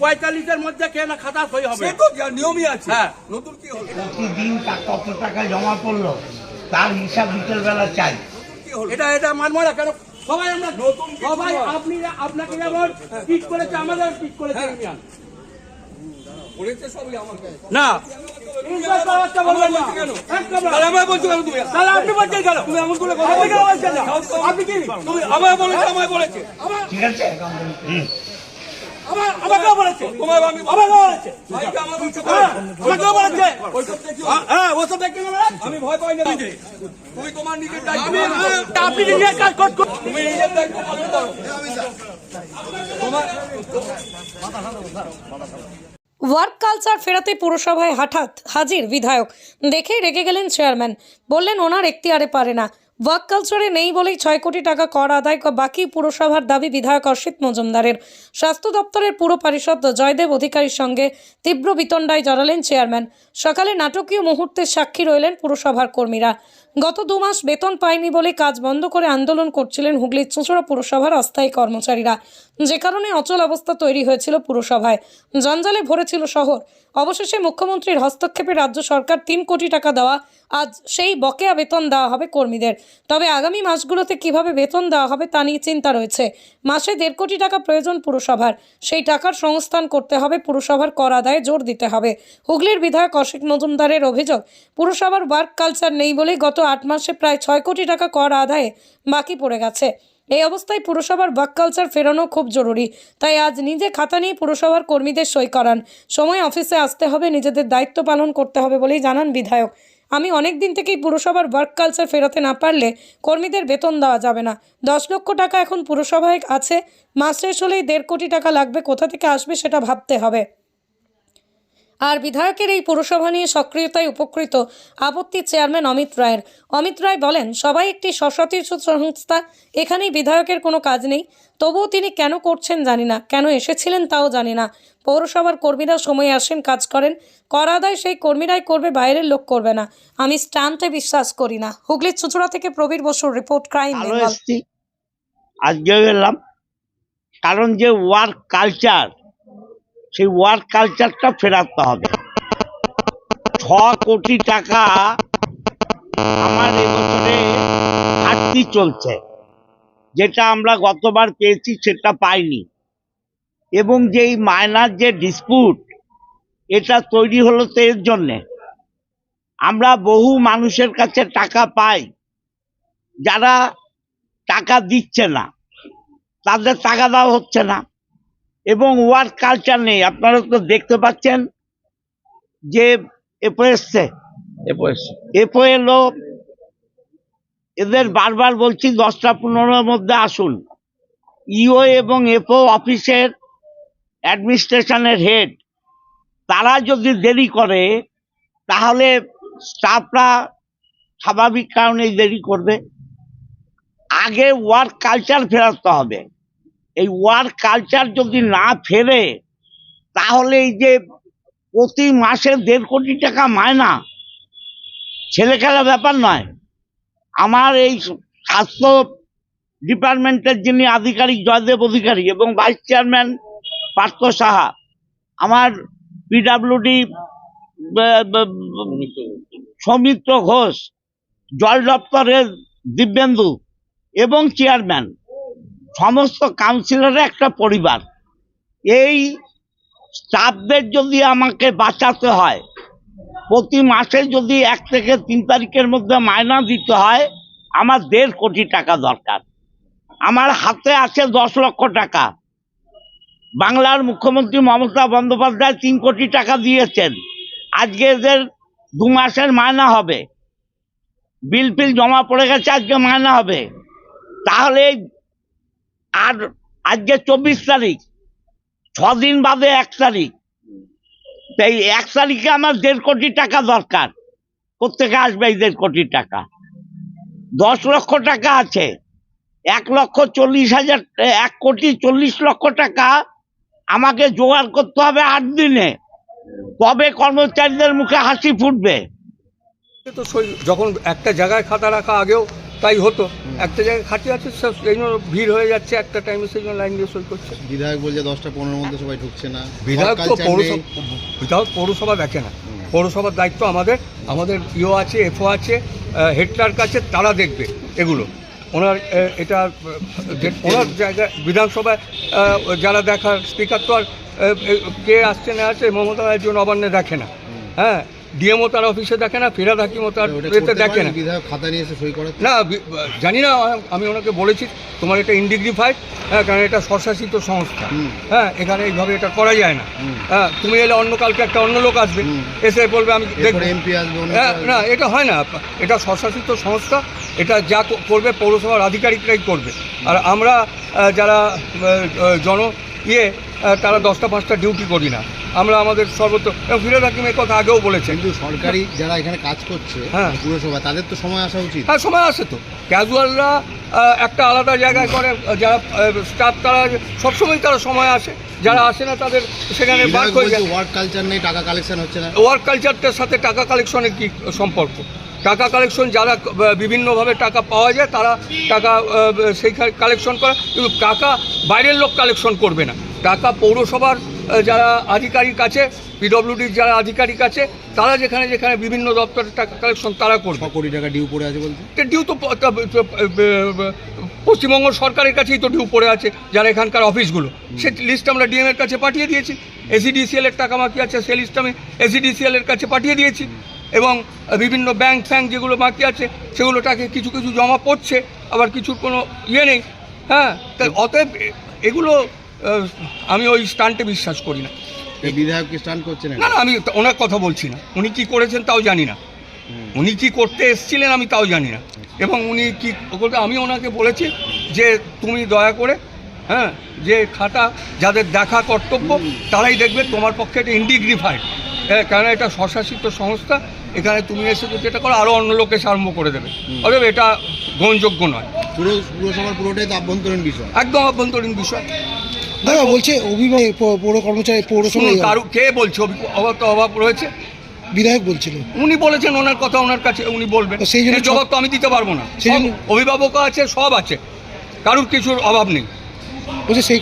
পঁয়তাল্লিশের মধ্যে কে না খাতা সই হবে। সে তো যা নিয়মই আছে। হ্যাঁ। নতুন কি হলো প্রতিদিন কত টাকা জমা পড়ল তার হিসাব বিকেল বেলা চাই এটা এটা মানবো না কেন? সবাই আমরা সবাই আপনি আপনাকে যেমন ঠিক করেছে আমাদের ঠিক করেছে হ্যাঁ। না। ঠিক আছে আমাকেও বলেছে তোমায় আমি আমাকেও বলেছে আমাকেও বলেছে হ্যাঁ, ওসব দেখতে আমি ভয় পাই না তুমি তোমার নিজের দায়িত্ব। আপনি নিজের কাজ করুন তুমি নিজের দায়িত্ব পালন করো তোমার ওয়ার্ক কালচার ফেরাতে পুরসভায় হঠাৎ হাজির বিধায়ক। দেখেই রেগে গেলেন চেয়ারম্যান। বললেন, ওনার এখতিয়ারে পারে না। ওয়ার্ক কালচারে নেই বলেই ছয় কোটি টাকা কর আদায় বাকি পুরসভার দাবি বিধায়ক অসিত মজুমদারের। স্বাস্থ্য দপ্তরের পুর পারিষদ জয়দেব অধিকারীর সঙ্গে তীব্র বিতণ্ডায় জড়ালেন চেয়ারম্যান। সকালে নাটকীয় মুহূর্তের সাক্ষী রইলেন পুরসভার কর্মীরা। গত দু মাস বেতন পায়নি বলে কাজ বন্ধ করে আন্দোলন করছিলেন হুগলির চুঁচুড়া পুরসভার অস্থায়ী কর্মচারীরা। যে কারণে অচল অবস্থা তৈরি হয়েছিল পুরসভায়। জঞ্জালে ভরেছিল শহর। অবশেষে মুখ্যমন্ত্রীর হস্তক্ষেপে রাজ্য সরকার তিন কোটি টাকা দেওয়া, আজ সেই বকেয়া বেতন দেওয়া হবে কর্মীদের। তবে আগামী মাসগুলোতে কীভাবে বেতন দেওয়া হবে তা নিয়ে চিন্তা রয়েছে। মাসে দেড় কোটি টাকা প্রয়োজন পুরসভার। সেই টাকার সংস্থান করতে হবে, পুরসভার কর আদায়ে জোর দিতে হবে। হুগলির বিধায়ক অসিত মজুমদারের অভিযোগ, পুরসভার ওয়ার্ক কালচার নেই বলে গত আট মাসে প্রায় ছয় কোটি টাকা কর আদায়ে বাকি পড়ে গেছে। এই অবস্থায় পুরসভার ওয়ার্ক কালচার ফেরানো খুব জরুরি। তাই আজ নিজে খাতা নিয়ে পুরসভার কর্মীদের সই করান। সময় অফিসে আসতে হবে, নিজেদের দায়িত্ব পালন করতে হবে বলেই জানান বিধায়ক। আমি অনেক দিন থেকেই পুরসভার ওয়ার্ক কালচার ফেরাতে না পারলে কর্মীদের বেতন দেওয়া যাবে না। দশ লক্ষ টাকা এখন পুরসভায় আছে, মাস শেষ হলেই দেড় কোটি টাকা লাগবে, কোথা থেকে আসবে সেটা ভাবতে হবে। আর বিধায়কের এই পুরসভা নিয়ে সক্রিয়তায় উপকৃত আপত্তি চেয়ারম্যান অমিত রায়ের। অমিত রায় বলেন সবাই একটি সশতীর্ষ সংস্থা এখানেই বিধায়কের কোনো কাজ নেই। তবুও তিনি কেন করছেন জানি না কেন এসেছিলেন তাও জানি না। পৌরসভার কর্মীরা সময় আসেন কাজ করেন। কর আদায় সেই কর্মীরাই করবে বাইরের লোক করবে না। আমি স্ট্যান্ডে বিশ্বাস করি না। হুগলির চুচুড়া থেকে প্রবীর বসুর রিপোর্ট ক্রাইম আজকেও এলাম। কারণ যে ওয়ার্ক কালচার সেই ওয়ার্ক কালচারটা ফেরাতে হবে। ছ কোটি টাকা আমার এবছরে ঘাটতি চলছে। যেটা আমরা গতবার পেয়েছি সেটা পাইনি। এবং যেই মায়নার যে ডিসপুট এটা তৈরি হলো তো এর জন্যে। আমরা বহু মানুষের কাছে টাকা পাই। যারা টাকা দিচ্ছে না, তাদের টাকা দেওয়া হচ্ছে না। এবং ওয়ার্ক কালচার নেই। আপনারা তো দেখতে পাচ্ছেন যে এপো এসছে। এপো এলো এদের বারবার বলছি দশটা পনেরোর মধ্যে আসুন। ইও এবং এপো অফিসের অ্যাডমিনিস্ট্রেশনের হেড তারা যদি দেরি করে তাহলে স্টাফরা স্বাভাবিক কারণেই দেরি করবে। আগে ওয়ার্ক কালচার ফেরাতে হবে। এই ওয়ার্ক কালচার যদি না ফেরে, তাহলে এই যে প্রতি মাসে দেড় কোটি টাকা মায়না। ছেলে খেলা ব্যাপার নয়। আমার এই স্বাস্থ্য ডিপার্টমেন্টের যিনি আধিকারিক, জয়দেব অধিকারী এবং ভাইস চেয়ারম্যান পার্থ সাহা, আমার পিডাব্লিউডি সৌমিত্র ঘোষ, জল দপ্তরের দিব্যেন্দু এবং চেয়ারম্যান। সমস্ত কাউন্সিলরের একটা পরিবার। এই স্টাফদের যদি আমাকে বাঁচাতে হয়, প্রতি মাসে যদি এক থেকে তিন তারিখের মধ্যে মায়না দিতে হয়, আমার দেড় কোটি টাকা দরকার। আমার হাতে আছে দশ লক্ষ টাকা। বাংলার মুখ্যমন্ত্রী মমতা বন্দ্যোপাধ্যায় তিন কোটি টাকা দিয়েছেন। আজকে এদের দু মাসের মায়না হবে। বিল ফিল জমা পড়ে গেছে, আজকে মায়না হবে। তাহলে আর আজকে চব্বিশ তারিখ। ছদিন বাদে এক তারিখ। তাই এক তারিখে আমার দেড় কোটি টাকা দরকার। কোথেকে আসবে এই দেড় কোটি টাকা? দশ লক্ষ টাকা আছে। এক লক্ষ চল্লিশ হাজার, এক কোটি চল্লিশ লক্ষ টাকা আমাকে জোগাড় করতে হবে আট দিনে। তবে কর্মচারীদের মুখে হাসি ফুটবে? তো যখন একটা জায়গায় খাতা রাখা আগেও তাই হতো। একটা জায়গায় খাটি আছে সব এই জন্য ভিড় হয়ে যাচ্ছে একটা টাইমে সেই জন্য লাইন দিয়ে সই করছে। বিধায়ক বলছে দশটা পনেরোর মধ্যে সবাই ঢুকছে না। বিধায়ক তো পৌরসভা বিধায়ক পৌরসভা দেখে না। পৌরসভার দায়িত্ব আমাদের। আমাদের ইও আছে এফও আছে হেড ক্লার্ক আছে তারা দেখবে এগুলো। ওনার এটা যে- ওনার জায়গায় বিধানসভায় যারা দেখার স্পিকার তো আর কে আসছে না আসছে মমতা ব্যানার্জি নবান্নে দেখে না। হ্যাঁ ডিএমও তার অফিসে দেখে না ফেরাদ হাকিমও তার এতে দেখে না। খাতা নিয়ে এসে সই করাচ্ছে? না জানি না আমি ওনাকে বলেছি তোমার এটা ইনডিগনিফাইড হ্যাঁ কারণ এটা স্বশাসিত সংস্থা। হ্যাঁ এখানে এইভাবে এটা করা যায় না। হ্যাঁ তুমি এলে অন্য কালকে একটা অন্য লোক আসবে এসে বলবে আমি দেখব। এমপি আসবে হ্যাঁ, না এটা হয় না। এটা স্বশাসিত সংস্থা এটা যা করবে পৌরসভার আধিকারিকরাই করবে। আর আমরা যারা জন ইয়ে তারা দশটা পাঁচটা ডিউটি করি না। আমরা আমাদের সর্বত্র এবং ফিরে হাকিম এই কথা আগেও বলেছেন। কিন্তু সরকারি যারা এখানে কাজ করছে হ্যাঁ। পুরসভা তাদের তো সময় আসা উচিত। হ্যাঁ সময় আসে তো। ক্যাজুয়ালরা একটা আলাদা জায়গায় করে যারা স্টাফ তারা সবসময় তারা সময় আসে। যারা আসে না তাদের সেখানে হয়ে যায়। ওয়ার্ক কালচার নেই টাকা কালেকশন হচ্ছে না। ওয়ার্ক কালচারটার সাথে টাকা কালেকশনের কি সম্পর্ক? টাকা কালেকশন যারা বিভিন্নভাবে টাকা পাওয়া যায় তারা টাকা সেই কালেকশন করে। কিন্তু টাকা বাইরের লোক কালেকশন করবে না। টাকা পৌরসভার যারা আধিকারিক আছে পিডব্লিউডির যারা আধিকারিক আছে তারা যেখানে যেখানে বিভিন্ন দপ্তরের টাকা কালেকশন তারা করবে। কোটি টাকা ডিউ পড়ে আছে বলছে? ডিউ তো পশ্চিমবঙ্গ সরকারের কাছেই তো ডিউ পড়ে আছে যারা এখানকার অফিসগুলো সে লিস্ট আমরা ডিএম এর কাছে পাঠিয়ে দিয়েছি। এসিডিসিএল এর টাকা বাকি আছে সে লিস্ট আমি এসিডিসিএল এর কাছে পাঠিয়ে দিয়েছি। এবং বিভিন্ন ব্যাংক ফ্যাঙ্ক যেগুলো বাকি আছে সেগুলো টাকা কিছু কিছু জমা পড়ছে আবার কিছুর কোনো ইয়ে নেই। হ্যাঁ তাই অতএব এগুলো আমি ওই স্টান্টে বিশ্বাস করি না। বিধায়ক কি স্টান্ট করছে না না আমি ওনার কথা বলছি না। উনি কি করেছেন তাও জানি না। উনি কি করতে এসেছিলেন আমি তাও জানি না। এবং উনি কি করতে আমি ওনাকে বলেছি যে তুমি দয়া করে হ্যাঁ যে খাতা যাদের দেখা কর্তব্য তারাই দেখবে তোমার পক্ষে এটা ইনডিগ্নিফাইড হ্যাঁ কারণ এটা স্বশাসিত সংস্থা এখানে তুমি এসে যদি এটা করো আরও অন্য লোক আরম্ভ করে দেবে। অতএব এটা গ্রহণযোগ্য নয়। পুরো পুরসভার পুরোটাই তো আভ্যন্তরীণ বিষয়। একদম অভ্যন্তরীণ বিষয়। দাদা বলছে অভিভাবক পৌর কর্মচারী পৌরসভা কারু কে বলছে? অভাব তো অভাব রয়েছে। বিধায়ক বলছিল। উনি বলেছেন ওনার কথা ওনার কাছে উনি বলবেন। সেই জন্য জবাব তো আমি দিতে পারব না। সেই জন্য- অভিভাবকও আছে সব আছে। কারুর কিছুর অভাব নেই। বলছে সেই